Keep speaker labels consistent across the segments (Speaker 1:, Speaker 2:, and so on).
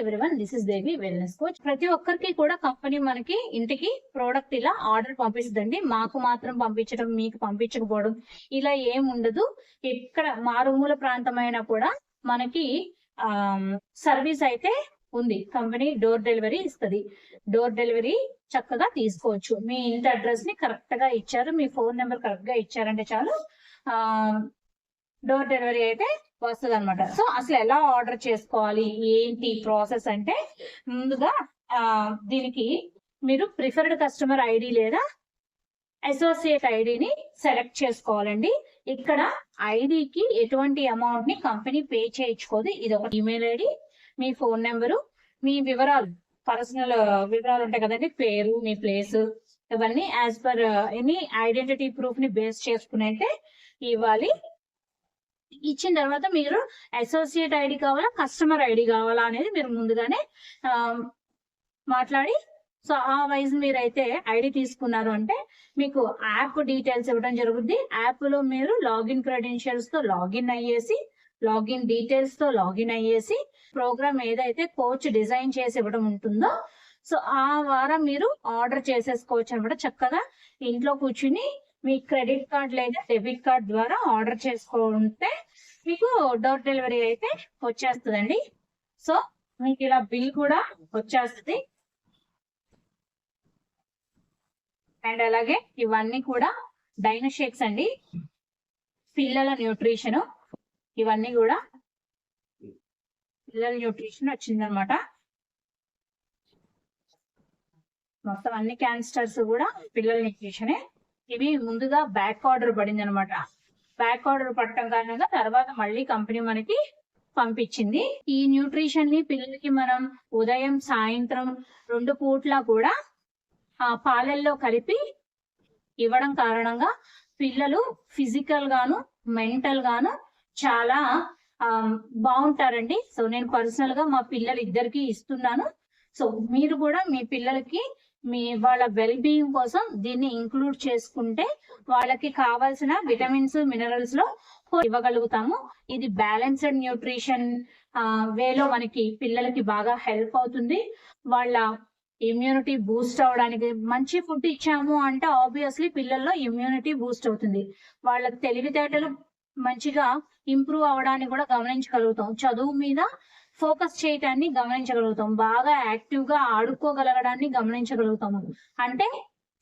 Speaker 1: Everyone this is Devi wellness coach ప్రతి ఒక్కరికి కూడా కంపెనీ మనకి ఇంటికి ప్రోడక్ట్ ఇలా ఆర్డర్ పంపిస్తుందండి. మాకు మాత్రం పంపించడం మీకు పంపించకపోవడం ఇలా ఏం ఉండదు. ఎక్కడ మారుమూల ప్రాంతమైనా కూడా మనకి సర్వీస్ అయితే ఉంది. కంపెనీ డోర్ డెలివరీ ఇస్తుంది. డోర్ డెలివరీ చక్కగా తీసుకోవచ్చు. మీ ఇంటి అడ్రస్ని కరెక్ట్గా ఇచ్చారు. మీ ఫోన్ నెంబర్ కరెక్ట్గా ఇచ్చారంటే చాలు డోర్ డెలివరీ అయితే వస్తుంది అనమాట సో అసలు ఎలా ఆర్డర్ చేసుకోవాలి? ఏంటి ప్రాసెస్ అంటే ముందుగా దీనికి మీరు ప్రిఫర్డ్ కస్టమర్ ఐడి లేదా అసోసియేట్ ఐడిని సెలెక్ట్ చేసుకోవాలండి. ఇక్కడ ఐడికి ఎటువంటి అమౌంట్ని కంపెనీ పే చేయించుకోదు. ఇది ఒక ఈమెయిల్ ఐడి మీ ఫోన్ నెంబరు మీ వివరాలు పర్సనల్ వివరాలు ఉంటాయి కదండి. పేరు మీ ప్లేస్ ఇవన్నీ యాజ్ పర్ ఎనీ ఐడెంటిటీ ప్రూఫ్ని బేస్ చేసుకుని అయితే ఇవ్వాలి. ఇచ్చిన తర్వాత మీరు అసోసియేట్ ఐడి కావాలా కస్టమర్ ఐడి కావాలా అనేది మీరు ముందుగానే మాట్లాడి సో ఆ వైజ్ మీరైతే ఐడి తీసుకున్నారు అంటే మీకు యాప్ డీటెయిల్స్ ఇవ్వడం జరుగుద్ది. యాప్లో మీరు లాగిన్ క్రెడెన్షియల్స్తో లాగిన్ అయ్యేసి లాగిన్ డీటెయిల్స్తో లాగిన్ అయ్యేసి ప్రోగ్రామ్ ఏదైతే కోచ్ డిజైన్ చేసి ఇవ్వడం ఉంటుందో సో ఆ వారం మీరు ఆర్డర్ చేసేసుకోవచ్చు అనమాట. చక్కగా ఇంట్లో కూర్చుని మీ క్రెడిట్ కార్డ్ లేదా డెబిట్ కార్డ్ ద్వారా ఆర్డర్ చేసుకుంటే మీకు డోర్ డెలివరీ అయితే వచ్చేస్తుందండి. సో మీకు ఇలా బిల్ కూడా వచ్చేస్తుంది. అండ్ అలాగే ఇవన్నీ కూడా డైనోషేక్స్ అండి. పిల్లల న్యూట్రిషన్ ఇవన్నీ కూడా పిల్లల న్యూట్రిషన్ వచ్చిందనమాట. మొత్తం అన్ని క్యాన్స్టర్స్ కూడా పిల్లల న్యూట్రిషనే ఇవి ముందుగా బ్యాక్ ఆర్డర్ పడింది అనమాట బ్యాక్ ఆర్డర్ పట్టడం కారణంగా తర్వాత మళ్ళీ కంపెనీ మనకి పంపించింది. ఈ న్యూట్రిషన్ని పిల్లలకి మనం ఉదయం సాయంత్రం రెండు పూట్ల కూడా ఆ పాలల్లో కలిపి ఇవ్వడం కారణంగా పిల్లలు ఫిజికల్ గాను మెంటల్ గాను చాలా బాగుంటారండి. సో నేను పర్సనల్గా మా పిల్లలు ఇద్దరికి ఇస్తున్నాను. సో మీరు కూడా మీ పిల్లలకి మీ వాళ్ళ వెల్ బీయింగ్ కోసం దీన్ని ఇంక్లూడ్ చేసుకుంటే వాళ్ళకి కావాల్సిన విటమిన్స్ మినరల్స్లో ఇవ్వగలుగుతాము. ఇది బ్యాలెన్స్డ్ న్యూట్రిషన్ వేలో మనకి పిల్లలకి బాగా హెల్ప్ అవుతుంది. వాళ్ళ ఇమ్యూనిటీ బూస్ట్ అవడానికి మంచి ఫుడ్ ఇచ్చాము అంటే ఆబ్వియస్లీ పిల్లల్లో ఇమ్యూనిటీ బూస్ట్ అవుతుంది. వాళ్ళ తెలివితేటలు మంచిగా ఇంప్రూవ్ అవడానికి కూడా గమనించగలుగుతాం. చదువు మీద ఫోకస్ చేయటాన్ని గమనించగలుగుతాం. బాగా యాక్టివ్గా ఆడుకోగలగడాన్ని గమనించగలుగుతాము అంటే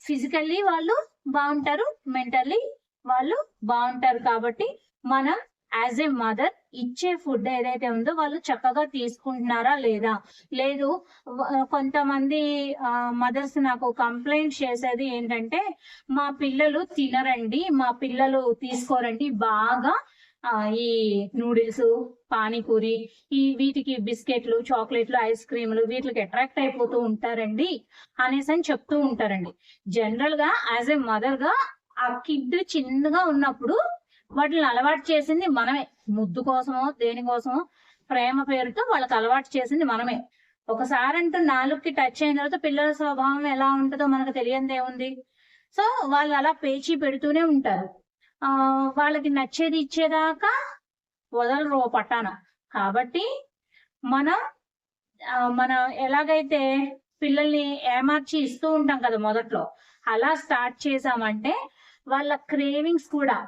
Speaker 1: ఫిజికల్లీ వాళ్ళు బాగుంటారు మెంటల్లీ వాళ్ళు బాగుంటారు కాబట్టి మనం యాజ్ ఏ మదర్ ఇచ్చే ఫుడ్ ఏదైతే ఉందో వాళ్ళు చక్కగా తీసుకుంటున్నారా లేదా? లేదు కొంతమంది మదర్స్ నాకు కంప్లైంట్ చేసేది ఏంటంటే మా పిల్లలు తినరండి మా పిల్లలు తీసుకోరండి బాగా ఈ నూడిల్స్ పానీపూరి ఈ వీటికి బిస్కెట్లు చాక్లెట్లు ఐస్ క్రీములు వీటికి అట్రాక్ట్ అయిపోతూ ఉంటారండి అనేసి అని చెప్తూ ఉంటారండి. జనరల్గా యాజ్ ఏ మదర్గా ఆ కిడ్ చిన్నగా ఉన్నప్పుడు వాటిని అలవాటు చేసింది మనమే. ముద్దు కోసమో దేనికోసమో ప్రేమ పేరుతో వాళ్ళకి అలవాటు చేసింది మనమే. ఒకసారి అంటూ నాలుగుకి టచ్ అయిన తర్వాత పిల్లల స్వభావం ఎలా ఉంటుందో మనకు తెలియంది ఏముంది సో వాళ్ళు అలా పేచీ పెడుతూనే ఉంటారు. వాళ్ళకి నచ్చేది ఇచ్చేదాకా వదలరు ఓ పట్టాన. కాబట్టి మనం మన మనం ఎలాగైతే పిల్లల్ని ఏమార్చి ఇస్తూ ఉంటాం కదా మొదట్లో అలా స్టార్ట్ చేసామంటే వాళ్ళ క్రేవింగ్స్ కూడా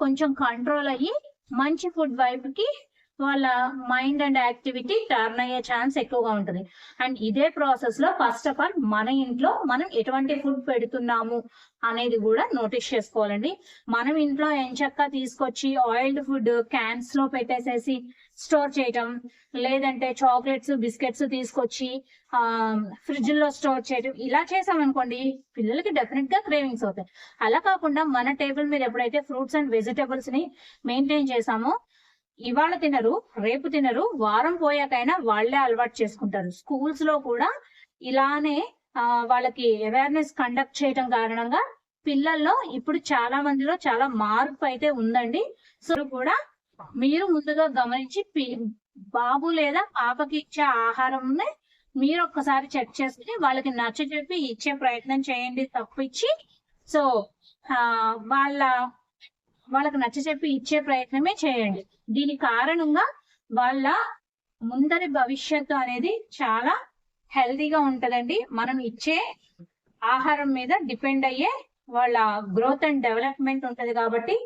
Speaker 1: కొంచెం కంట్రోల్ అయ్యి మంచి ఫుడ్ వైపుకి వాళ్ళ మైండ్ అండ్ యాక్టివిటీ టర్న్ అయ్యే ఛాన్స్ ఎక్కువగా ఉంటుంది. అండ్ ఇదే ప్రాసెస్లో ఫస్ట్ ఆఫ్ ఆల్ మన ఇంట్లో మనం ఎటువంటి ఫుడ్ పెడుతున్నాము అనేది కూడా నోటీస్ చేసుకోవాలండి. మనం ఇంట్లో ఎంచక్క తీసుకొచ్చి ఆయిల్డ్ ఫుడ్ క్యాన్స్లో పెట్టేసేసి స్టోర్ చేయటం లేదంటే చాక్లెట్స్ బిస్కెట్స్ తీసుకొచ్చి ఆ ఫ్రిడ్జ్లో స్టోర్ చేయటం ఇలా చేసామనుకోండి పిల్లలకి డెఫినెట్గా క్రేవింగ్స్ అవుతాయి. అలా కాకుండా మన టేబుల్ మీద ఎప్పుడైతే ఫ్రూట్స్ అండ్ వెజిటేబుల్స్ని మెయింటైన్ చేసామో ఇవాళ తినరు రేపు తినరు వారం పోయాకైనా వాళ్ళే అలవాటు చేసుకుంటారు. స్కూల్స్లో కూడా ఇలానే ఆ, వాళ్ళకి అవేర్నెస్ కండక్ట్ చేయడం కారణంగా పిల్లల్లో ఇప్పుడు చాలా మందిలో చాలా మార్పు అయితే ఉందండి. సో కూడా మీరు ముందుగా గమనించి పి- బాబు లేదా పాపకి ఇచ్చే ఆహారం మీరు ఒక్కసారి చెక్ చేసుకుని వాళ్ళకి నచ్చ చెప్పి ఇచ్చే ప్రయత్నం చేయండి తప్పించి. సో ఆ, వాళ్ళ వాళ్ళకి నచ్చ చెప్పి ఇచ్చే ప్రయత్నమే చేయండి. దీని కారణంగా వాళ్ళ ముందరి భవిష్యత్తు అనేది చాలా హెల్దీగా ఉంటదండి. మనం ఇచ్చే ఆహారం మీద డిపెండ్ అయ్యే వాళ్ళ గ్రోత్ అండ్ డెవలప్మెంట్ ఉంటది కాబట్టి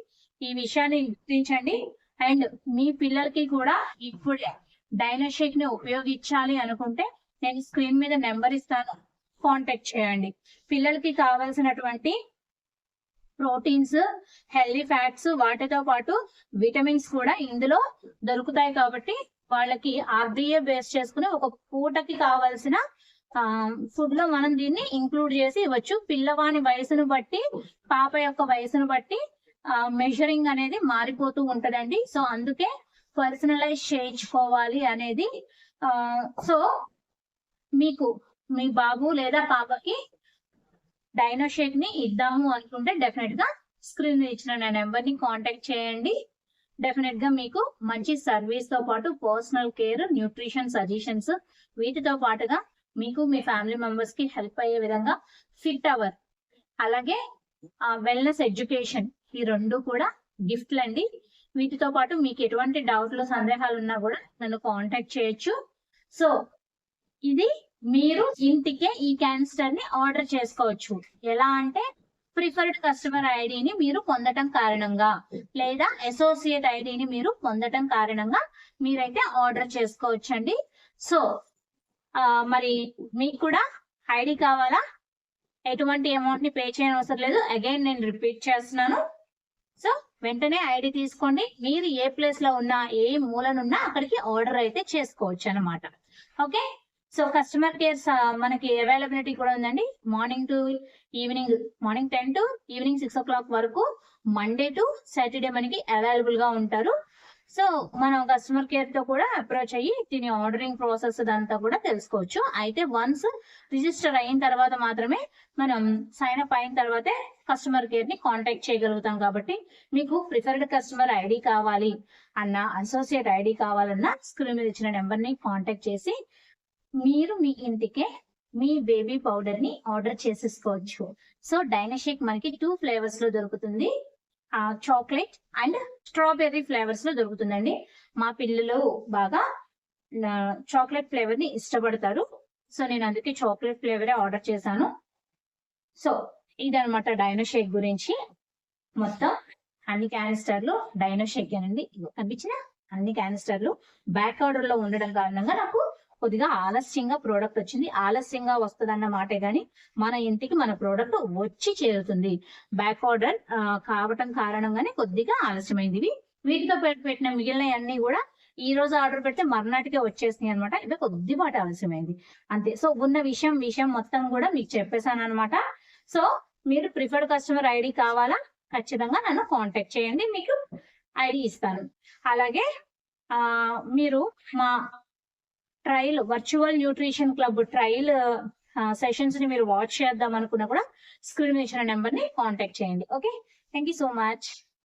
Speaker 1: ఈ విషయాన్ని గుర్తించండి. అండ్ మీ పిల్లలకి కూడా ఇప్పుడే డైనోషేక్ని ఉపయోగించాలి అనుకుంటే నేను స్క్రీన్ మీద నెంబర్ ఇస్తాను. కాంటాక్ట్ చేయండి. పిల్లలకి కావాల్సినటువంటి ప్రోటీన్స్ హెల్దీ ఫ్యాట్స్ వాటితో పాటు విటమిన్స్ కూడా ఇందులో దొరుకుతాయి కాబట్టి వాళ్ళకి ఆర్డీఏ బేస్ చేసుకుని ఒక పూటకి కావాల్సిన ఫుడ్లో మనం దీన్ని ఇంక్లూడ్ చేసి ఇవ్వచ్చు. పిల్లవాని వయసును బట్టి పాప యొక్క వయసును బట్టి మెజరింగ్ అనేది మారిపోతూ ఉంటదండి. సో అందుకే పర్సనలైజ్ చేయించుకోవాలి అనేది సో మీకు మీ బాబు లేదా పాపకి డైనో షేక్ని ఇద్దాము అనుకుంటే డెఫినెట్గా స్క్రీన్ ఇచ్చిన నా నెంబర్ని కాంటాక్ట్ చేయండి. డెఫినెట్గా మీకు మంచి సర్వీస్తో పాటు పర్సనల్ కేర్ న్యూట్రిషన్ సజెషన్స్ వీటితో పాటుగా మీకు మీ ఫ్యామిలీ మెంబర్స్కి హెల్ప్ అయ్యే విధంగా ఫిట్ అవర్ అలాగే వెల్నెస్ ఎడ్యుకేషన్ ఈ రెండు కూడా గిఫ్ట్లు అండి. వీటితో పాటు మీకు ఎటువంటి డౌట్లు సందేహాలు ఉన్నా కూడా నన్ను కాంటాక్ట్ చేయొచ్చు. సో ఇది మీరు ఇంటికే ఈ క్యాన్స్టర్ని ఆర్డర్ చేసుకోవచ్చు. ఎలా అంటే ప్రిఫర్డ్ కస్టమర్ ఐడిని మీరు పొందటం కారణంగా లేదా అసోసియేట్ ఐడిని మీరు పొందటం కారణంగా మీరైతే ఆర్డర్ చేసుకోవచ్చండి. సో మరి మీకు కూడా ఐడి కావాలా? ఎటువంటి అమౌంట్ని పే చేయని అవసరం లేదు. అగైన్ నేను రిపీట్ చేస్తున్నాను. సో వెంటనే ఐడి తీసుకోండి. మీరు ఏ ప్లేస్లో ఉన్నా ఏ మూలనున్నా అక్కడికి ఆర్డర్ అయితే చేసుకోవచ్చు అన్నమాట ఓకే సో కస్టమర్ కేర్ మనకి అవైలబిలిటీ కూడా ఉందండి. Morning to evening morning ten to evening six o'clock వరకు మండే టు సాటర్డే మనకి అవైలబుల్గా ఉంటారు. సో మనం కస్టమర్ కేర్తో కూడా అప్రోచ్ అయ్యి దీని ఆర్డరింగ్ ప్రాసెస్ అంతా కూడా తెలుసుకోవచ్చు. అయితే వన్స్ రిజిస్టర్ అయిన తర్వాత మాత్రమే మనం సైన్ అప్ అయిన తర్వాతే కస్టమర్ కేర్ని కాంటాక్ట్ చేయగలుగుతాం కాబట్టి మీకు ప్రిఫర్డ్ కస్టమర్ ఐడి కావాలి అన్న అసోసియేట్ ఐడి కావాలన్నా స్క్రీన్ మీద ఇచ్చిన నెంబర్ని కాంటాక్ట్ చేసి మీరు మీ ఇంటికే మీ బేబీ పౌడర్ని ఆర్డర్ చేసేసుకోవచ్చు. సో డైనషేక్ మనకి టూ ఫ్లేవర్స్లో దొరుకుతుంది. ఆ చాక్లెట్ అండ్ స్ట్రాబెర్రీ ఫ్లేవర్స్లో దొరుకుతుందండి. మా పిల్లలు బాగా చాక్లెట్ ఫ్లేవర్ని ఇష్టపడతారు. సో నేను అందుకే చాక్లెట్ ఫ్లేవరే ఆర్డర్ చేశాను. సో ఇదనమాట డైనోషేక్ గురించి. మొత్తం అన్ని క్యానిస్టర్లు డైనోషేక్ అండి కనిపించిన అన్ని క్యానిస్టర్లు బ్యాక్ ఆర్డర్లో ఉండడం కారణంగా నాకు కొద్దిగా ఆలస్యంగా ప్రోడక్ట్ వచ్చింది. ఆలస్యంగా వస్తుందన్న మాటే గాని మన ఇంటికి మన ప్రోడక్ట్ వచ్చి చేరుతుంది. బ్యాక్ ఆర్డర్ కావటం కారణంగానే కొద్దిగా ఆలస్యమైంది. ఇవి వీటితో పెట్టిన మిగిలిన అన్ని కూడా ఈ రోజు ఆర్డర్ పెడితే మర్నాటికే వచ్చేసినాయి అనమాట ఇవి కొద్దిపాటి ఆలస్యమైంది. అంతే. సో ఉన్న విషయం విషయం మొత్తం కూడా మీకు చెప్పేశాను అనమాట సో మీరు ప్రిఫర్డ్ కస్టమర్ ఐడి కావాలా? ఖచ్చితంగా నన్ను కాంటాక్ట్ చేయండి. మీకు ఐడి ఇస్తాను. అలాగే ఆ మీరు మా trial virtual nutrition club trial సెషన్స్ని మీరు వాచ్ చేద్దాం అనుకున్నా కూడా స్క్రీన్ ఇచ్చిన నెంబర్ని కాంటాక్ట్ చేయండి. Okay? Thank you so much.